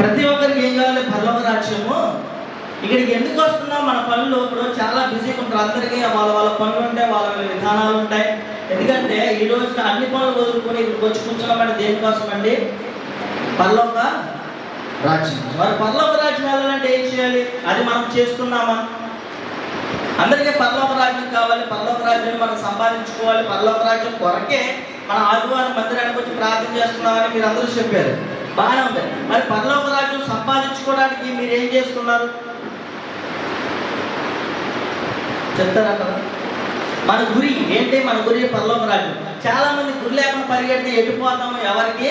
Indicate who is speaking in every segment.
Speaker 1: ప్రతి ఒక్కరికి ఏం కావాలి? పర్లవ రాజ్యము. ఇక్కడికి ఎందుకు వస్తున్నాం? మన పనులు ఇప్పుడు చాలా బిజీగా ఉంటారు. అందరికీ వాళ్ళ వాళ్ళ పనులు ఉంటాయి వాళ్ళ వాళ్ళ విధానాలు ఉంటాయి. ఎందుకంటే ఈ రోజున అన్ని పనులు వదులుకొని ఇక్కడికి వచ్చి కూర్చున్నామంటే దేనికోసం అండి పర్లోక రాజ్యం. మరి పర్లోక రాజ్యం వెళ్ళాలంటే ఏం చేయాలి? అది మనం చేస్తున్నామా? అందరికీ పర్లోక రాజ్యం కావాలి. పర్లోక రాజ్యం మనం సంపాదించుకోవాలి. పర్లోక రాజ్యం కొరకే మన ఆదివారం మందిరానికి వచ్చి ప్రార్థన చేస్తున్నామని మీరు అందరూ చెప్పారు. బాగానే ఉంది మరి పరలోక రాజ్యం సంపాదించుకోవడానికి మీరు ఏం చేస్తున్నారు? చెప్తారా కదా మన గురి ఏంటి మన గురి పరలోక రాజ్యం చాలా మంది గురి లేకుండా పరిగెడితే ఎటుపోతాము ఎవరికి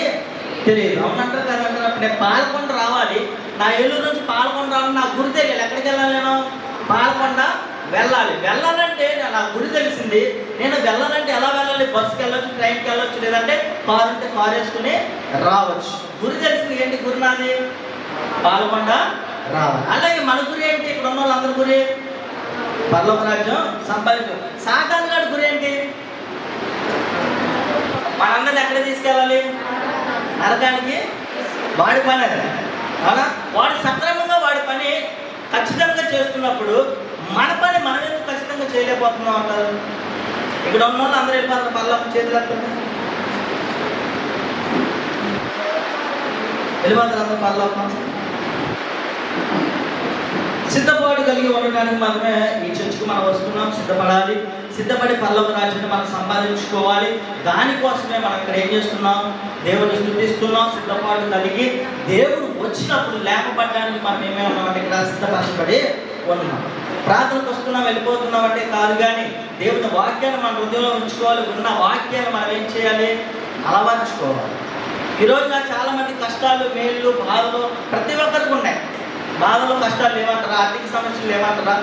Speaker 1: తెలియదు. అవునంటారు కదా అంటారు అప్పుడు నేను పాలకొండ రావాలి. నా ఏలూరు నుంచి పాలకొండ రావాలి నా గురి తెలియాలి. ఎక్కడికి వెళ్ళాలి నేను? పాలకొండ వెళ్ళాలి. వెళ్ళాలంటే నా- గురి తెలిసింది. నేను వెళ్ళాలంటే ఎలా వెళ్ళాలి? బస్కి వెళ్ళొచ్చు ట్రైన్కి వెళ్ళొచ్చు లేదంటే కారు ఉంటే కారు వేసుకుని రావచ్చు. గురి తెలిసింది ఏంటి గురి నాది పాల్గొండ రావాలి. అలాగే మన గురి ఏంటి? ఇక్కడ ఉన్న వాళ్ళందరి గురి? పర్లోక రాజ్యం సంపాదించు. సాకాంత్ గారి గురి ఏంటి? మనందరిని ఎక్కడ తీసుకెళ్ళాలి? నరకానికి వాడి పని అది అవునా? వాడు సక్రమంగా వాడి పని ఖచ్చితంగా చేస్తున్నప్పుడు మన పని మనం ఎందుకు ఖచ్చితంగా చేయలేకపోతున్నాం అంటారు ఇక్కడ ఉన్న వాళ్ళు అందరూ వెళ్ళిపోతారు పర్లోక చేతులు వెళ్ళిపోతారు అందరూ సిద్ధపాటు కలిగి ఉండడానికి మాత్రమే ఈ చర్చకు మనం వస్తున్నాం. సిద్ధపడాలి. సిద్ధపడి పల్లవ రాజ్యాన్ని మనం సంపాదించుకోవాలి. దానికోసమే మనం ఇక్కడ ఏం చేస్తున్నాం? దేవుని స్థుతిస్తున్నాం. సిద్ధపాటు కలిగి దేవుడు వచ్చినప్పుడు లేపబడడానికి మనం ఏమేమి ఉన్నామంటే ఇక్కడ సిద్ధపరచబడి ఉన్నాం. ప్రార్థనకు వస్తున్నాం వెళ్ళిపోతున్నాం అంటే కాదు కానీ దేవుని వాక్యాన్ని మన హృదయంలో ఉంచుకోవాలి ఉన్న వాక్యాన్ని మనం ఏం చేయాలి? అలవర్చుకోవాలి ఈరోజు నాకు చాలామంది కష్టాలు మేళ్ళు బాధలు ప్రతి ఒక్కరికి ఉన్నాయి. బాధలు కష్టాలు ఏమంటారా? ఆర్థిక సమస్యలు ఏమంటారా?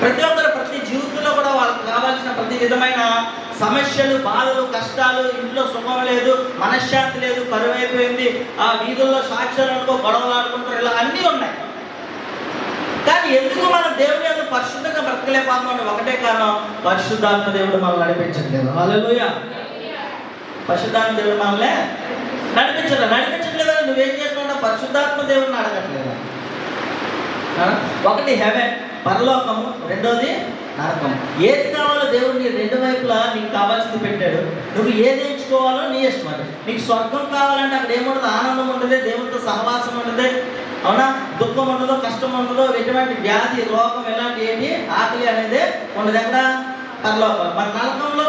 Speaker 1: ప్రతి ఒక్కరు ప్రతి జీవితంలో కూడా వాళ్ళకి కావాల్సిన ప్రతి విధమైన సమస్యలు బాధలు కష్టాలు ఇంట్లో సుఖం లేదు మనశ్శాంతి లేదు కరువు అయిపోయింది ఆ వీధుల్లో సాక్ష్యాలు అనుకో గొడవలు ఆడుకుంటారు ఇలా అన్నీ ఉన్నాయి. కానీ ఎందుకు మనం దేవుని పరిశుద్ధంగా బ్రతకలేకపోతున్నాం ఒకటే కారణం పరిశుద్ధాత్మ దేవుడు మనల్ని నడిపించట్లేదు. హల్లెలూయా. పరిశుద్ధాత్మ దేవుడు మనల్ని నడిపించలేదు నడిపించట్లేదా? నువ్వేం చేస్తున్నావు? పరిశుద్ధాత్మ దేవుడిని అడగట్లేదు? ఒకటి హెవెన్ పరలోకము. రెండోది నరకం ఏది కావాలో దేవుడు నీ రెండు వైపులా నీకు కావాల్సింది పెట్టాడు. నువ్వు ఏది ఎంచుకోవాలో నీ ఇష్టం అది. నీకు స్వర్గం కావాలంటే అక్కడ ఏముండదు? ఆనందం ఉండదు దేవుడితో సహవాసం ఉండదు. అవునా? దుఃఖం ఉండదు కష్టం ఉండదు ఎటువంటి వ్యాధి రోగం ఎలాంటి ఏంటి ఆకలి అనేది ఉండదు. ఎక్కడ? పరలోకం. మన నరకంలో?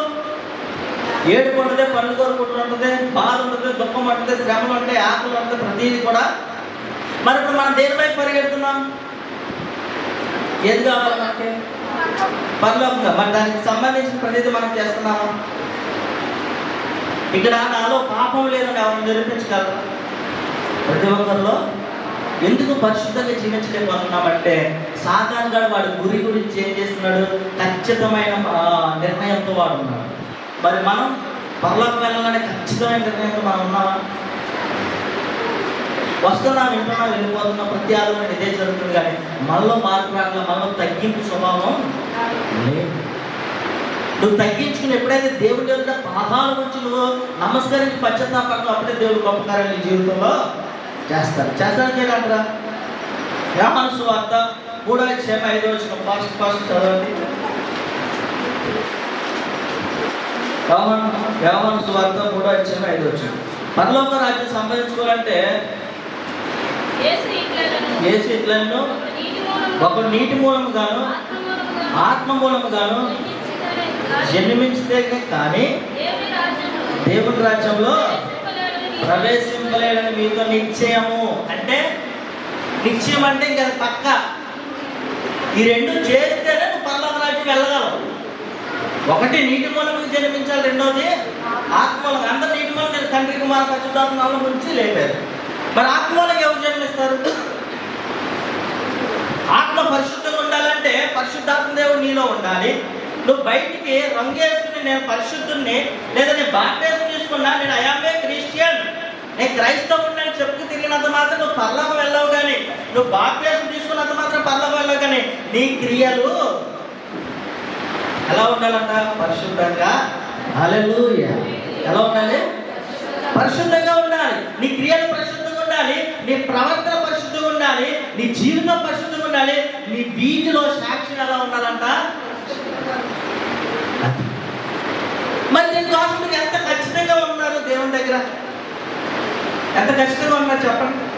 Speaker 1: ఏడు ఉంటుంది పళ్ళు కోరుకుంటూ ఉంటుంది బాధ ఉంటుంది దుఃఖం ఉంటుంది శ్రమలు ఉంటాయి ఆకలి ఉంటుంది ప్రతిదీ కూడా. మరి ఇప్పుడు మనం దేనిపై పరిగెడుతున్నాం? ఏది కావాలి మనకి? పరలోకంగా. మరి దానికి సంబంధించిన ప్రతిదీ మనం చేస్తున్నాము? ఇక్కడ నాలో పాపం లేదని ఎవరు నిరూపించగలరు? ప్రతి ఒక్కరిలో ఎందుకు పరిశుద్ధంగా జీవించలేకపోతున్నామంటే సాధారణ గారు వాడి గురి గురించి ఏం చేస్తున్నాడు? ఖచ్చితమైన నిర్ణయంతో వాడు ఉన్నాడు. మరి మనం పర్లోకి వెళ్ళాలనే ఖచ్చితమైన నిర్ణయంతో మనం ఉన్నామా? వస్తున్నా వింటున్నా వెళ్ళిపోతున్నా ప్రతి ఆదివారం ఇదే జరుగుతుంది కానీ మనలో మార్పు రాకుండా మనలో తగ్గింపు స్వభావం లేదు. నువ్వు తగ్గించుకుని ఎప్పుడైతే దేవుడి యొక్క పాదాల నుంచి నువ్వు నమస్కరించి పశ్చాత్తాపడతావు అప్పుడే దేవుడు గొప్ప నీ జీవితంలో చేస్తారు. చేస్తారు చేయాలంటారా యోహాను సువార్త మూడో క్షేమ ఐదో వచ్చిన ఫాస్ట్ ఫాస్ట్ చదవండి. యోహాను సువార్త మూడో క్షేమ ఐదో వచ్చిన పరలోక రాజ్యం సంపాదించుకోవాలంటే
Speaker 2: యేసు ఇట్లను ఒక నీటి మూలము
Speaker 1: మూలము గాను
Speaker 2: ఆత్మ
Speaker 1: మూలము గాను జన్మించితే కానీ
Speaker 2: దేవుని రాజ్యంలో
Speaker 1: దేవుడి రాజ్యంలో మీతో నిశ్చయము. అంటే నిశ్చయం అంటే ఇంకా పక్క. ఈ రెండు చేస్తేనే నువ్వు పర్లోక రాజ్యం వెళ్ళగలవు. ఒకటి నీటి మూలంగా జన్మించాలి రెండోది ఆత్మలకు అందరు నీటి మూలం తండ్రి కుమార పరిశుద్ధాత్మ గురించి లేపారు. మరి ఆత్మలకు ఎవరు జన్మిస్తారు? ఆత్మ పరిశుద్ధంగా ఉండాలంటే పరిశుద్ధాత్మ దేవుడు నీలో ఉండాలి. నువ్వు బయటికి రంగేసుకుని నేను పరిశుద్ధుని లేదా నేను బాప్తేసం తీసుకున్నా నేను అయామే క్రిస్టియన్. నేను క్రైస్తవుడిని అని చెప్పుకు తిరిగినంత మాత్రం నువ్వు పర్లోకం వెళ్ళవు కానీ నువ్వు బాప్తేసం తీసుకున్నంత మాత్రం పర్లోకం వెళ్ళవు కానీ నీ క్రియలు ఎలా ఉండాలంట? పరిశుద్ధంగా? హల్లెలూయా. ఎలా ఉండాలి? పరిశుద్ధంగా ఉండాలి. నీ క్రియలు పరిశుద్ధంగా ఉండాలి నీ ప్రవర్తన నీ జీవితం పరిశుద్ధంగా ఉండాలి నీ వీధిలో సాక్షి ఎలా ఉండాలంట? ఎంత ఖచ్చితంగా ఉన్నా చెప్పండి.